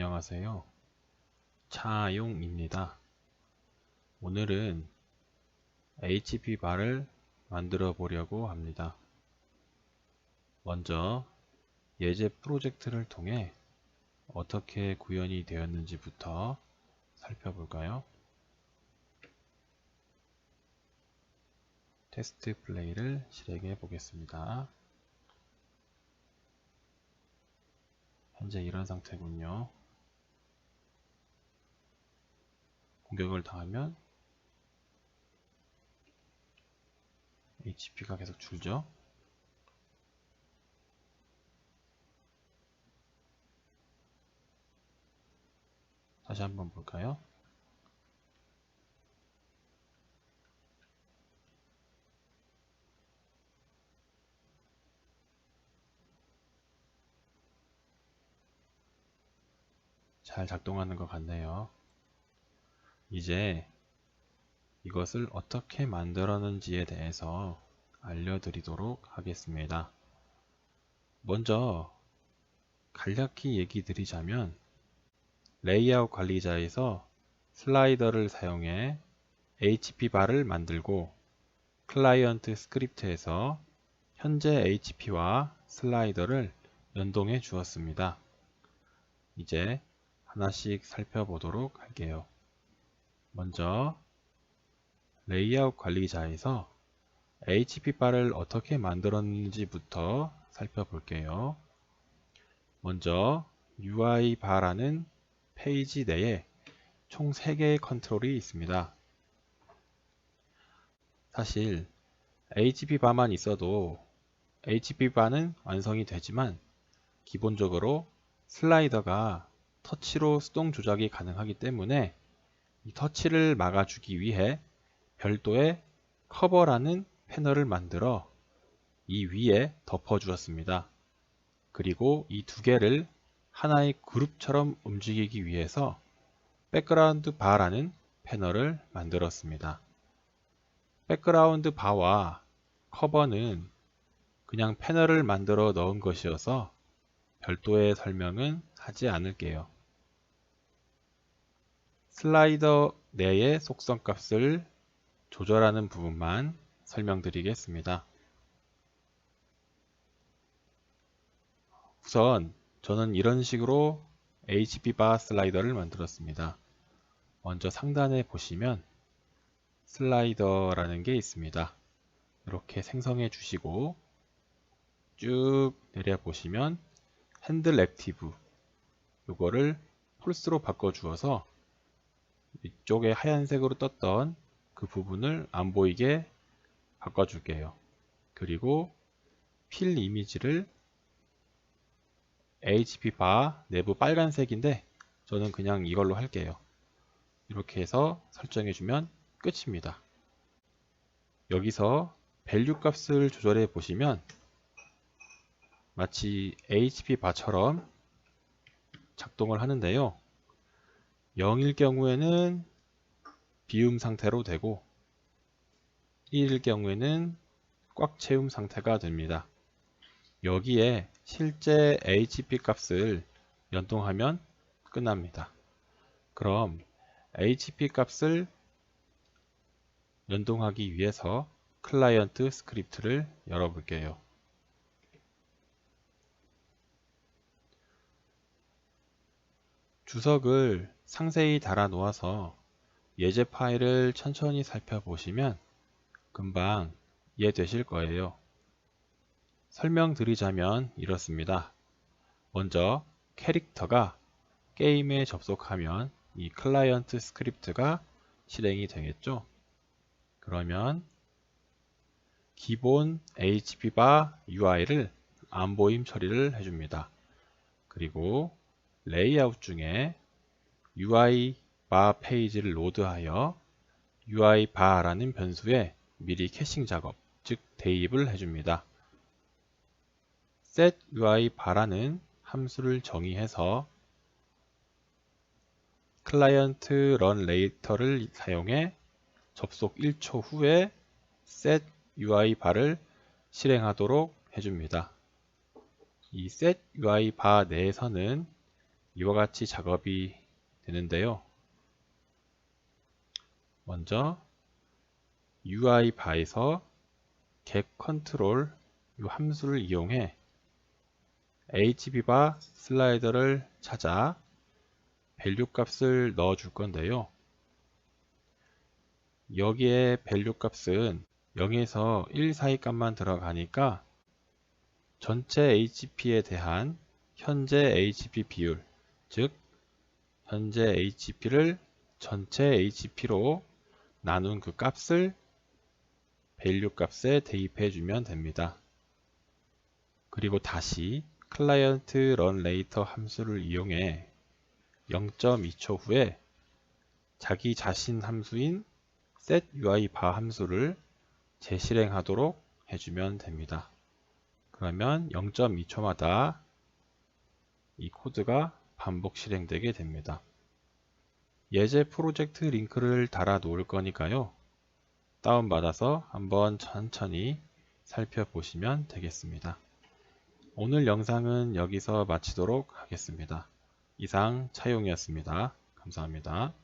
안녕하세요. 차용입니다. 오늘은 HP 바를 만들어 보려고 합니다. 먼저 예제 프로젝트를 통해 어떻게 구현이 되었는지부터 살펴볼까요? 테스트 플레이를 실행해 보겠습니다. 현재 이런 상태군요. 공격을 당하면 HP가 계속 줄죠. 다시 한번 볼까요? 잘 작동하는 것 같네요. 이제 이것을 어떻게 만들었는지에 대해서 알려드리도록 하겠습니다. 먼저 간략히 얘기 드리자면 레이아웃 관리자에서 슬라이더를 사용해 HP 바를 만들고 클라이언트 스크립트에서 현재 HP와 슬라이더를 연동해 주었습니다. 이제 하나씩 살펴보도록 할게요. 먼저 레이아웃 관리자에서 HP바를 어떻게 만들었는지부터 살펴볼게요. 먼저 UI바라는 페이지 내에 총 3개의 컨트롤이 있습니다. 사실 HP바만 있어도 HP바는 완성이 되지만 기본적으로 슬라이더가 터치로 수동 조작이 가능하기 때문에 이 터치를 막아주기 위해 별도의 커버라는 패널을 만들어 이 위에 덮어 주었습니다. 그리고 이 두 개를 하나의 그룹처럼 움직이기 위해서 백그라운드 바라는 패널을 만들었습니다. 백그라운드 바와 커버는 그냥 패널을 만들어 넣은 것이어서 별도의 설명은 하지 않을게요. 슬라이더 내의 속성 값을 조절하는 부분만 설명드리겠습니다. 우선 저는 이런 식으로 HB바 슬라이더를 만들었습니다. 먼저 상단에 보시면 슬라이더라는 게 있습니다. 이렇게 생성해 주시고 쭉 내려 보시면 핸들 액티브 이거를 폴스로 바꿔 주어서 이쪽에 하얀색으로 떴던 그 부분을 안 보이게 바꿔줄게요. 그리고 필 이미지를 HP 바 내부 빨간색인데 저는 그냥 이걸로 할게요. 이렇게 해서 설정해주면 끝입니다. 여기서 밸류 값을 조절해 보시면 마치 HP 바처럼 작동을 하는데요. 0일 경우에는 비움 상태로 되고 1일 경우에는 꽉 채움 상태가 됩니다. 여기에 실제 HP 값을 연동하면 끝납니다. 그럼 HP 값을 연동하기 위해서 클라이언트 스크립트를 열어볼게요. 주석을 상세히 달아 놓아서 예제 파일을 천천히 살펴보시면 금방 이해되실 거예요. 설명드리자면 이렇습니다. 먼저 캐릭터가 게임에 접속하면 이 클라이언트 스크립트가 실행이 되겠죠. 그러면 기본 HP바 UI를 안보임 처리를 해줍니다. 그리고 레이아웃 중에 UI 바 페이지를 로드하여 UI 바라는 변수에 미리 캐싱 작업, 즉 대입을 해줍니다. set UI 바라는 함수를 정의해서 클라이언트 run later를 사용해 접속 1초 후에 set UI 바를 실행하도록 해줍니다. 이 set UI 바 내에서는 이와 같이 작업이 되는데요. 먼저 UI 바에서 get 컨트롤 이 함수를 이용해 HB바 슬라이더를 찾아 밸류 값을 넣어 줄 건데요. 여기에 밸류 값은 0에서 1 사이 값만 들어가니까 전체 HP에 대한 현재 HP 비율, 즉 현재 HP를 전체 HP로 나눈 그 값을 밸류 값에 대입해 주면 됩니다. 그리고 다시 클라이언트 런 레이터 함수를 이용해 0.2초 후에 자기 자신 함수인 set UI 바 함수를 재실행하도록 해주면 됩니다. 그러면 0.2초마다 이 코드가 반복 실행되게 됩니다. 예제 프로젝트 링크를 달아 놓을 거니까요. 다운받아서 한번 천천히 살펴보시면 되겠습니다. 오늘 영상은 여기서 마치도록 하겠습니다. 이상 차용이었습니다. 감사합니다.